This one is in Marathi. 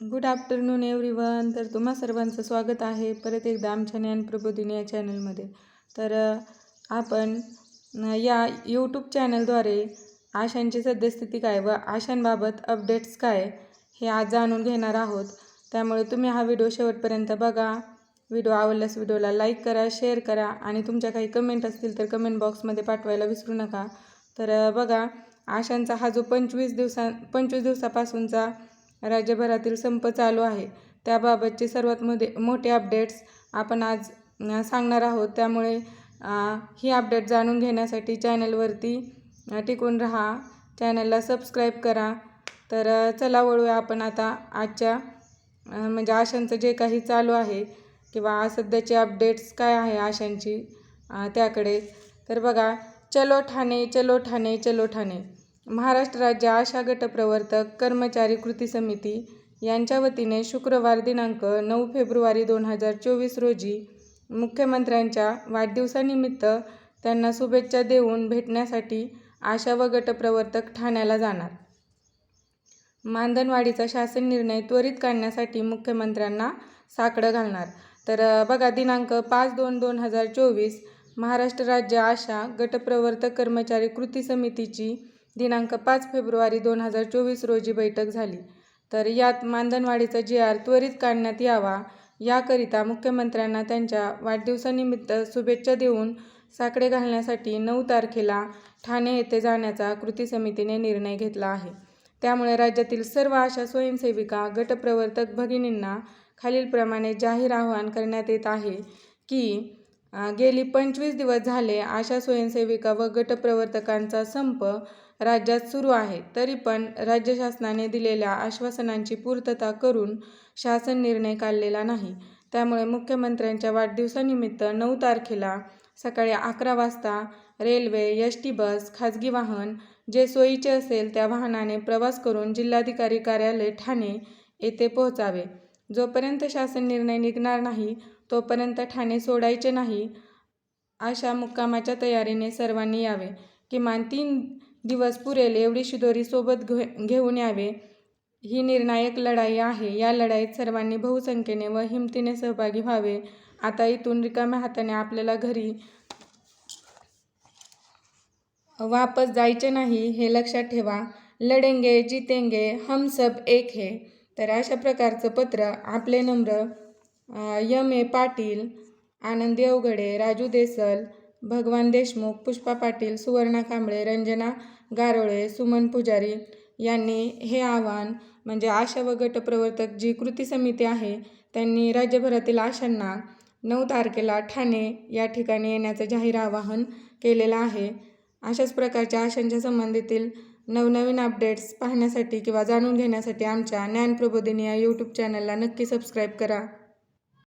गुड आफ्टरनून एव्हरीवन तर तुम्हा सर्वांचं स्वागत आहे परत एकदा आमच्या ज्ञान प्रबोधिनी या चॅनलमध्ये तर आपण या यूट्यूब चॅनलद्वारे आशांची सद्यस्थिती काय व आशांबाबत अपडेट्स काय हे आज जाणून घेणार आहोत. त्यामुळे तुम्ही हा व्हिडिओ शेवटपर्यंत बघा. व्हिडिओ आवडल्यास व्हिडिओला लाईक करा शेअर करा आणि तुमच्या काही कमेंट असतील तर कमेंट बॉक्समध्ये पाठवायला विसरू नका. तर बघा आशांचा हा जो पंचवीस दिवसा पंचवीस दिवसापासूनचा राज्यभरातील संप चालू आहे. त्याबाबतचे सर्वात मोठे मोठे अपडेट्स आपण आज सांगणार आहोत. त्यामुळे ही अपडेट जाणून घेण्यासाठी चॅनलवरती टिकून राहा. चॅनलला सबस्क्राईब करा. तर चला वळूया आपण आता आजच्या म्हणजे आशांचं जे काही चालू आहे किंवा सध्याचे अपडेट्स काय आहे आशांची त्याकडे. तर बघा चलो ठाणे चलो ठाणे चलो ठाणे. महाराष्ट्र राज्य आशा गटप्रवर्तक कर्मचारी कृती समिती यांच्या वतीने शुक्रवार दिनांक नऊ फेब्रुवारी दोन हजार चोवीस रोजी मुख्यमंत्र्यांच्या वाढदिवसानिमित्त त्यांना शुभेच्छा देऊन भेटण्यासाठी आशा व गटप्रवर्तक ठाण्याला जाणार. मानधनवाढीचा शासन निर्णय त्वरित काढण्यासाठी मुख्यमंत्र्यांना साकडं घालणार. तर बघा दिनांक पाच दोन दोन हजार चोवीस महाराष्ट्र राज्य आशा गटप्रवर्तक कर्मचारी कृती समितीची दिनांक पाच फेब्रुवारी दोन हजार चोवीस रोजी बैठक झाली. तर यात मानधनवाढीचा जी आर त्वरित काढण्यात यावा याकरिता मुख्यमंत्र्यांना त्यांच्या वाढदिवसानिमित्त शुभेच्छा देऊन साकडे घालण्यासाठी नऊ तारखेला ठाणे येथे जाण्याचा कृती समितीने निर्णय घेतला आहे. त्यामुळे राज्यातील सर्व आशा स्वयंसेविका गटप्रवर्तक भगिनींना खालीलप्रमाणे जाहीर आवाहन करण्यात येत आहे की गेली पंचवीस दिवस झाले आशा स्वयंसेविका व गटप्रवर्तकांचा संप राज्यात सुरू आहे. तरी पण राज्य शासनाने दिलेल्या आश्वासनांची पूर्तता करून शासन निर्णय काढलेला नाही. त्यामुळे मुख्यमंत्र्यांच्या वाढदिवसानिमित्त नऊ तारखेला सकाळी अकरा वाजता रेल्वे एस टी बस खाजगी वाहन जे सोयीचे असेल त्या वाहनाने प्रवास करून जिल्हाधिकारी कार्यालय ठाणे येथे पोहोचावे. जोपर्यंत शासन निर्णय निघणार नाही तोपर्यंत ठाणे सोडायचे नाही अशा मुक्कामाच्या तयारीने सर्वांनी यावे. किमान तीन दिवस पुरेल एवढी शिदोरी सोबत घे घेऊन यावे. ही निर्णायक लढाई आहे. या लढाईत सर्वांनी बहुसंख्येने व हिमतीने सहभागी व्हावे. आता इथून रिकाम्या हाताने आपल्याला घरी वापस जायचे नाही हे लक्षात ठेवा. लढेंगे जितेंगे हम सब एक हे. तर अशा प्रकारचं पत्र आपले नम्र यम ए पाटील आनंदी अवघडे राजू देसल भगवान देशमुख पुष्पा पाटील सुवर्णा कांबळे रंजना गारोळे सुमन पुजारी यांनी हे आव्हान म्हणजे आशा व गटप्रवर्तक जी कृती समिती आहे त्यांनी राज्यभरातील आशांना नऊ तारखेला ठाणे या ठिकाणी येण्याचं जाहीर आवाहन केलेलं आहे. अशाच प्रकारच्या आशांच्या संबंधीतील नवनवीन अपडेट्स पाहण्यासाठी किंवा जाणून घेण्यासाठी आमच्या ज्ञान प्रबोधिनी या यूट्यूब चॅनलला नक्की सबस्क्राईब करा.